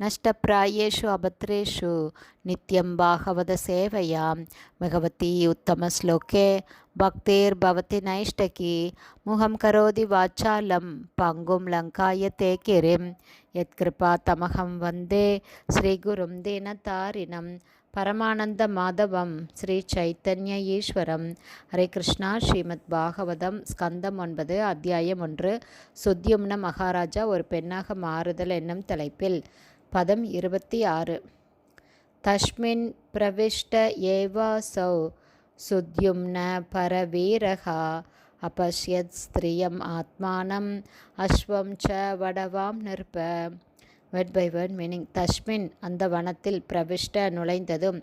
நஷ்டப்பிராயேஷு அபத்ரேஷு நித்யம் பாகவத சேவையாம் பகவதி உத்தமஸ்லோகே பக்தேர்பவதி நைஷ்டகி முகம் கரோதி வாச்சாலம் பங்கும் லங்காய தேக்கிரிம் எத் யத்கிருபா தமகம் வந்தே ஸ்ரீகுரும் தினதாரிணம் பரமானந்த மாதவம் ஸ்ரீ சைத்தன்ய ஈஸ்வரம் ஹரே கிருஷ்ணா ஸ்ரீமத் பாகவதம் ஸ்கந்தம் ஒன்பது அத்தியாயம் ஒன்று சுத்யும்ன மகாராஜா ஒரு பெண்ணாக மாறுதல் என்னும் தலைப்பில் பதம் இருபத்தி ஆறு தஸ்மின் பிரவிஷ்ட ஏவாசௌ சுத்யும்ன பரவீரகா அபஷ்யத் ஸ்திரியம் ஆத்மானம் அஸ்வம் ச வடவாம் நிற்ப வேர்ட் பை வேர்ட் மீனிங் தஷ்மின் அந்த வனத்தில் பிரவிஷ்ட நுழைந்ததும்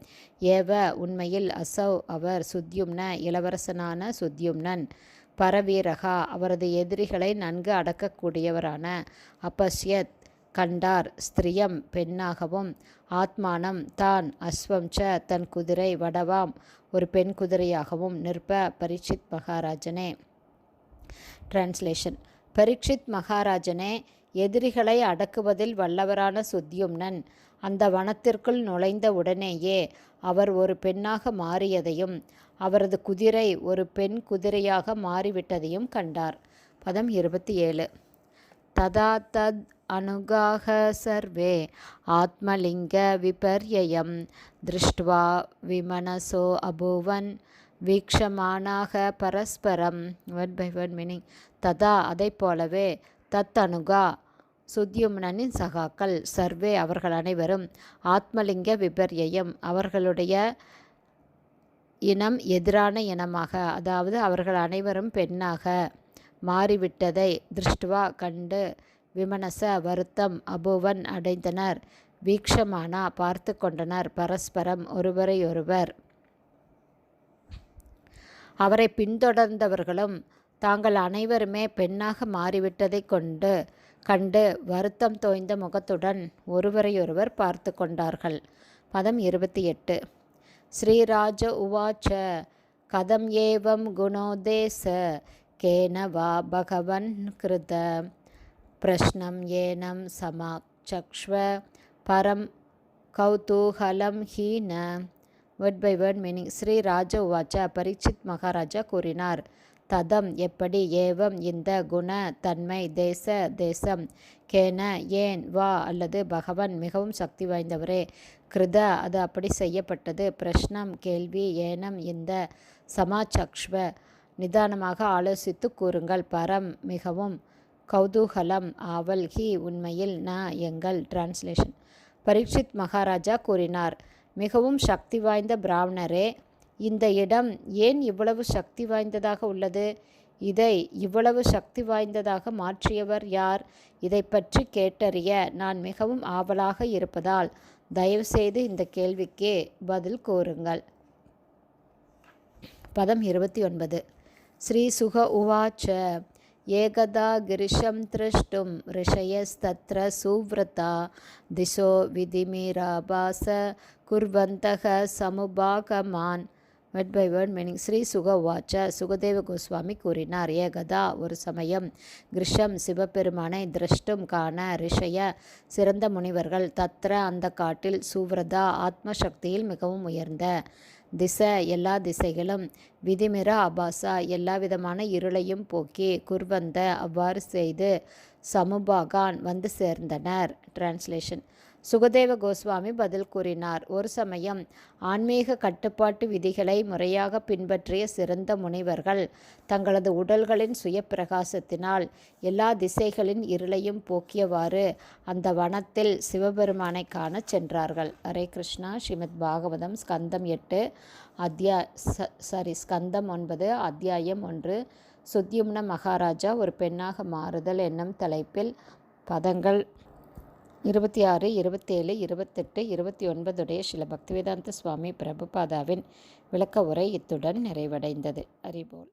ஏவ உண்மையில் அசௌ அவர் சுத்யும்ன இளவரசனான சுத்யும்னன் பரவீரகா அவரது எதிரிகளை நன்கு அடக்கக்கூடியவரான அபஷ்யத் கண்டார் ஸ்திரியம் பெண்ணாகவும் ஆத்மானம் தான் அஸ்வம் ச தன் குதிரை வடவாம் ஒரு பெண் குதிரையாகவும் நிற்ப பரீட்சித் மகாராஜனே. டிரான்ஸ்லேஷன் பரீட்சித் மகாராஜனே எதிரிகளை அடக்குவதில் வல்லவரான சுத்தியும்னன் அந்த வனத்திற்குள் நுழைந்த உடனேயே அவர் ஒரு பெண்ணாக மாறியதையும் அவரது குதிரை ஒரு பெண் குதிரையாக மாறிவிட்டதையும் கண்டார். பதம் இருபத்தி ஏழு. ததா தத் அனுகாக சர்வே. ஆத்மலிங்க விபர்யம் திருஷ்டுவா விமனசோ அபூவன். வீக்ஷமானாக பரஸ்பரம். ஒன் பை ஒன் மீனிங் ததா அதை போலவே தத் அனுகா சுத்யும்னனின் சகாக்கள் சர்வே அவர்கள் அனைவரும் ஆத்மலிங்க விபர்யம் அவர்களுடைய இனம் எதிரான இனமாக அதாவது அவர்கள் அனைவரும் பெண்ணாக மாறிவிட்டதை திருஷ்டுவா கண்டு விமனச வருத்தம் அபுவன் அடைந்தனர். வீக்ஷமானா பார்த்து கொண்டனர். பரஸ்பரம் ஒருவரையொருவர். அவரை பின்தொடர்ந்தவர்களும் தாங்கள் அனைவருமே பெண்ணாக மாறிவிட்டதை கொண்டு கண்டு வருத்தம் தோய்ந்த முகத்துடன் ஒருவரையொருவர் பார்த்து கொண்டார்கள். பதம் இருபத்தி எட்டு. ஸ்ரீராஜ உவாச்ச கதம் ஏவம் குணோதேச கேன வா பகவன் கிருத. பிரஷ்னம் ஏனம் சமாச்சக்ஷ்வ பரம் கௌதூகலம் ஹீன word by word meaning Shri ராஜ உவாச்ச பரீட்சித் மகாராஜா கூறினார்। ததம் எப்படி ஏவம் இந்த குண தன்மை தேச தேசம்? கேன ஏன் வா அல்லது பகவன் மிகவும் சக்தி வாய்ந்தவரே? கிருத அது அப்படி செய்யப்பட்டது. பிரஷ்னம் கேள்வி ஏனம் இந்த சமாச்சக்ஷ்வ. நிதானமாக ஆலோசித்து கூறுங்கள். பரம் மிகவும் கௌதூகலம் ஆவல் ஹி உண்மையில் ந எங்கள் டிரான்ஸ்லேஷன் பரீட்சித் மகாராஜா கூறினார் மிகவும் சக்தி வாய்ந்த பிராமணரே இந்த இடம் ஏன் இவ்வளவு சக்தி வாய்ந்ததாக உள்ளது? இதை இவ்வளவு சக்தி வாய்ந்ததாக மாற்றியவர் யார்? இதை பற்றி கேட்டறிய நான் மிகவும் ஆவலாக இருப்பதால் தயவுசெய்து இந்த கேள்விக்கே பதில் கூறுங்கள். பதம் இருபத்தி ஒன்பது. ஸ்ரீ சுக உவாச்ச ஏகதா கிரிஷம் திருஷ்டும் ரிஷயஸ்தத்ர சுவ்ரதா திசோ விதிமீராபாச குர்வந்தக சமுபாகமான். Word by word meaning Shri சுகவாச்ச Sukadeva Goswami கூறினார். ஏகதா ஒரு சமயம் கிருஷம் சிவபெருமானை திருஷ்டும் காண ரிஷய சிறந்த முனிவர்கள் தத்ர அந்த காட்டில் சூவ்ரதா ஆத்மசக்தியில் மிகவும் உயர்ந்த திசை எல்லா திசைகளும் விதிமிர அபாசா எல்லா விதமான இருளையும் போக்கி குர்வந்த அவ்வாறு செய்து சமுபாகான் வந்து சேர்ந்தனர். டிரான்ஸ்லேஷன் சுகதேவ கோஸ்வாமி பதில் கூறினார். ஒரு சமயம் ஆன்மீக கட்டுப்பாட்டு விதிகளை முறையாக பின்பற்றிய சிறந்த முனிவர்கள் தங்களது உடல்களின் சுய பிரகாசத்தினால் எல்லா திசைகளின் இருளையும் போக்கியவாறு அந்த வனத்தில் சிவபெருமானை காண சென்றார்கள். ஹரே கிருஷ்ணா. ஸ்ரீமத் பாகவதம் ஸ்கந்தம் எட்டு அத்தியா சாரி ஸ்கந்தம் ஒன்பது அத்தியாயம் ஒன்று சுத்யும்ன மகாராஜா ஒரு பெண்ணாக மாறுதல் என்னும் தலைப்பில் பதங்கள் இருபத்தி ஆறு இருபத்தேழு இருபத்தெட்டு இருபத்தி ஒன்பதுடைய சில பக்திவேதாந்த சுவாமி பிரபுபாதாவின் விளக்க உரை இத்துடன் நிறைவடைந்தது. அறிபோல்